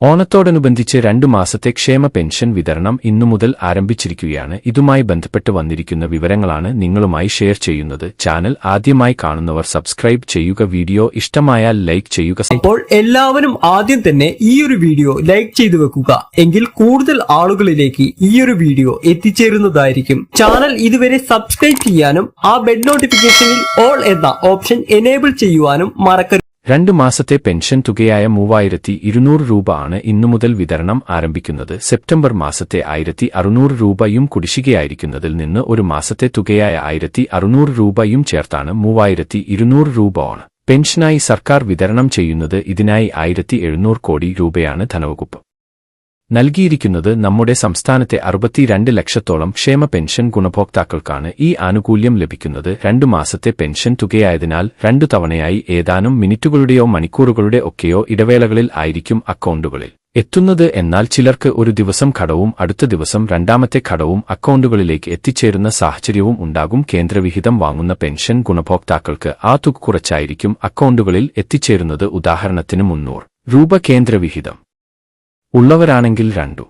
ഓണത്തോടനുബന്ധിച്ച് രണ്ടു മാസത്തെ ക്ഷേമ പെൻഷൻ വിതരണം ഇന്നു മുതൽ ആരംഭിച്ചിരിക്കുകയാണ്. ഇതുമായി ബന്ധപ്പെട്ട് വന്നിരിക്കുന്ന വിവരങ്ങളാണ് നിങ്ങളുമായി ഷെയർ ചെയ്യുന്നത്. ചാനൽ ആദ്യമായി കാണുന്നവർ സബ്സ്ക്രൈബ് ചെയ്യുക വീഡിയോ ഇഷ്ടമായാൽ ലൈക്ക് ചെയ്യുക. അപ്പോൾ എല്ലാവരും ആദ്യം തന്നെ ഈ ഒരു വീഡിയോ ലൈക്ക് ചെയ്തു വെക്കുക. എങ്കിൽ കൂടുതൽ ആളുകളിലേക്ക് ഈ ഒരു വീഡിയോ എത്തിച്ചേരുന്നതായിരിക്കും. ചാനൽ ഇതുവരെ സബ്സ്ക്രൈബ് ചെയ്യാനും ആ ബെഡ് നോട്ടിഫിക്കേഷനിൽ ഓൾ എന്ന ഓപ്ഷൻ എനേബിൾ ചെയ്യുവാനും മറക്കരുത്. രണ്ടു മാസത്തെ പെൻഷൻ തുകയായ മൂവായിരത്തി ഇരുന്നൂറ് രൂപ ആണ് ഇന്നു മുതൽ വിതരണം ആരംഭിക്കുന്നത്. സെപ്റ്റംബർ മാസത്തെ ആയിരത്തി അറുന്നൂറ് രൂപയും കുടിശ്ശികയായിരിക്കുന്നതിൽ നിന്ന് ഒരു മാസത്തെ തുകയായ ആയിരത്തി അറുന്നൂറ് രൂപയും ചേർത്താണ് മൂവായിരത്തി ഇരുന്നൂറ് രൂപ ആണ്. പെൻഷനായി സർക്കാർ വിതരണം ചെയ്യുന്നത് ഇതിനായി ആയിരത്തി എഴുന്നൂറ് കോടി രൂപയാണ് ധനവകുപ്പ്. നൽകിയിരിക്കുന്നത് നമ്മുടെ സംസ്ഥാനത്തെ അറുപത്തിരണ്ട് ലക്ഷത്തോളം ക്ഷേമ പെൻഷൻ ഗുണഭോക്താക്കൾക്കാണ് ഈ ആനുകൂല്യം ലഭിക്കുന്നത്. രണ്ടു മാസത്തെ പെൻഷൻ തുകയായതിനാൽ രണ്ടു തവണയായി ഏതാനും മിനിറ്റുകളുടെയോ മണിക്കൂറുകളുടെ ഒക്കെയോ ഇടവേളകളിൽ ആയിരിക്കും അക്കൗണ്ടുകളിൽ എത്തുന്നത്. എന്നാൽ ചിലർക്ക് ഒരു ദിവസം ഘടവും അടുത്ത ദിവസം രണ്ടാമത്തെ ഘടവും അക്കൗണ്ടുകളിലേക്ക് എത്തിച്ചേരുന്ന സാഹചര്യവും ഉണ്ടാകും. കേന്ദ്രവിഹിതം വാങ്ങുന്ന പെൻഷൻ ഗുണഭോക്താക്കൾക്ക് ആ തുക കുറച്ചായിരിക്കും അക്കൗണ്ടുകളിൽ എത്തിച്ചേരുന്നത്. ഉദാഹരണത്തിന് മുന്നൂറ് രൂപ കേന്ദ്രവിഹിതം. ഉള്ളവരാണെങ്കിൽ രണ്ടു.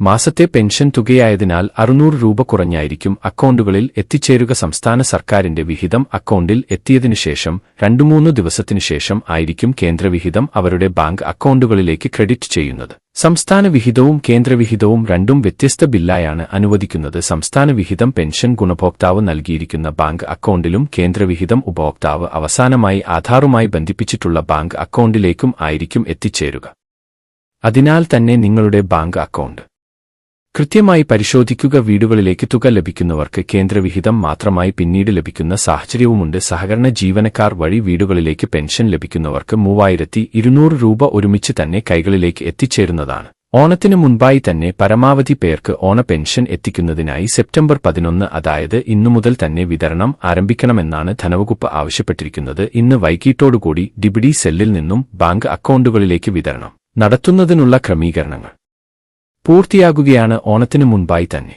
മാസത്തെ പെൻഷൻ തുകയായതിനാൽ അറുന്നൂറ് രൂപ കുറഞ്ഞായിരിക്കും അക്കൗണ്ടുകളിൽ എത്തിച്ചേരുക സംസ്ഥാന സർക്കാരിന്റെ വിഹിതം അക്കൗണ്ടിൽ എത്തിയതിനുശേഷം രണ്ടു മൂന്ന് ദിവസത്തിനുശേഷം ആയിരിക്കും കേന്ദ്രവിഹിതം അവരുടെ ബാങ്ക് അക്കൗണ്ടുകളിലേക്ക് ക്രെഡിറ്റ് ചെയ്യുന്നത്. സംസ്ഥാന വിഹിതവും കേന്ദ്രവിഹിതവും രണ്ടും വ്യത്യസ്ത ബില്ലായാണ് അനുവദിക്കുന്നത്. സംസ്ഥാന വിഹിതം പെൻഷൻ ഗുണഭോക്താവ് നൽകിയിരിക്കുന്ന ബാങ്ക് അക്കൗണ്ടിലും കേന്ദ്രവിഹിതം ഉപഭോക്താവ് അവസാനമായി ആധാറുമായി ബന്ധിപ്പിച്ചിട്ടുള്ള ബാങ്ക് അക്കൗണ്ടിലേക്കും ആയിരിക്കും എത്തിച്ചേരുക. അതിനാൽ തന്നെ നിങ്ങളുടെ ബാങ്ക് അക്കൗണ്ട്. കൃത്യമായി പരിശോധിക്കുക വീടുകളിലേക്ക് തുക ലഭിക്കുന്നവർക്ക് കേന്ദ്രവിഹിതം മാത്രമായി പിന്നീട് ലഭിക്കുന്ന സാഹചര്യവുമുണ്ട്. സഹകരണ ജീവനക്കാർ വഴി വീടുകളിലേക്ക് പെൻഷൻ ലഭിക്കുന്നവർക്ക് മൂവായിരത്തി ഇരുന്നൂറ് രൂപ ഒരുമിച്ച് തന്നെ കൈകളിലേക്ക് എത്തിച്ചേരുന്നതാണ്. ഓണത്തിന് മുൻപായി തന്നെ പരമാവധി പേർക്ക് ഓണ പെൻഷൻ എത്തിക്കുന്നതിനായി സെപ്റ്റംബർ പതിനൊന്ന് അതായത് ഇന്നു മുതൽ തന്നെ വിതരണം ആരംഭിക്കണമെന്നാണ് ധനവകുപ്പ് ആവശ്യപ്പെട്ടിരിക്കുന്നത്. ഇന്ന് വൈകിട്ടോടുകൂടി ഡിബിഡി സെല്ലിൽ നിന്നും ബാങ്ക് അക്കൗണ്ടുകളിലേക്ക് വിതരണം. നടത്തുന്നതിനുള്ള ക്രമീകരണങ്ങൾ. പൂർത്തിയാകുകയാണ് ഓണത്തിനു മുൻപായി തന്നെ.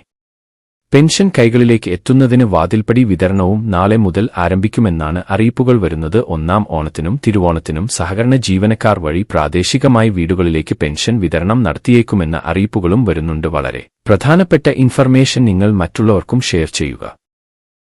പെൻഷൻ കൈകളിലേക്ക് എത്തുന്നതിന് വാതിൽപ്പടി വിതരണവും നാളെ മുതൽ ആരംഭിക്കുമെന്നാണ് അറിയിപ്പുകൾ വരുന്നത്. ഒന്നാം ഓണത്തിനും തിരുവോണത്തിനും സഹകരണ ജീവനക്കാർ വഴി പ്രാദേശികമായി വീടുകളിലേക്ക് പെൻഷൻ വിതരണം നടത്തിയേക്കുമെന്ന അറിയിപ്പുകളും വരുന്നുണ്ട്. വളരെ പ്രധാനപ്പെട്ട ഇൻഫർമേഷൻ നിങ്ങൾ മറ്റുള്ളവർക്കും ഷെയർ ചെയ്യുക.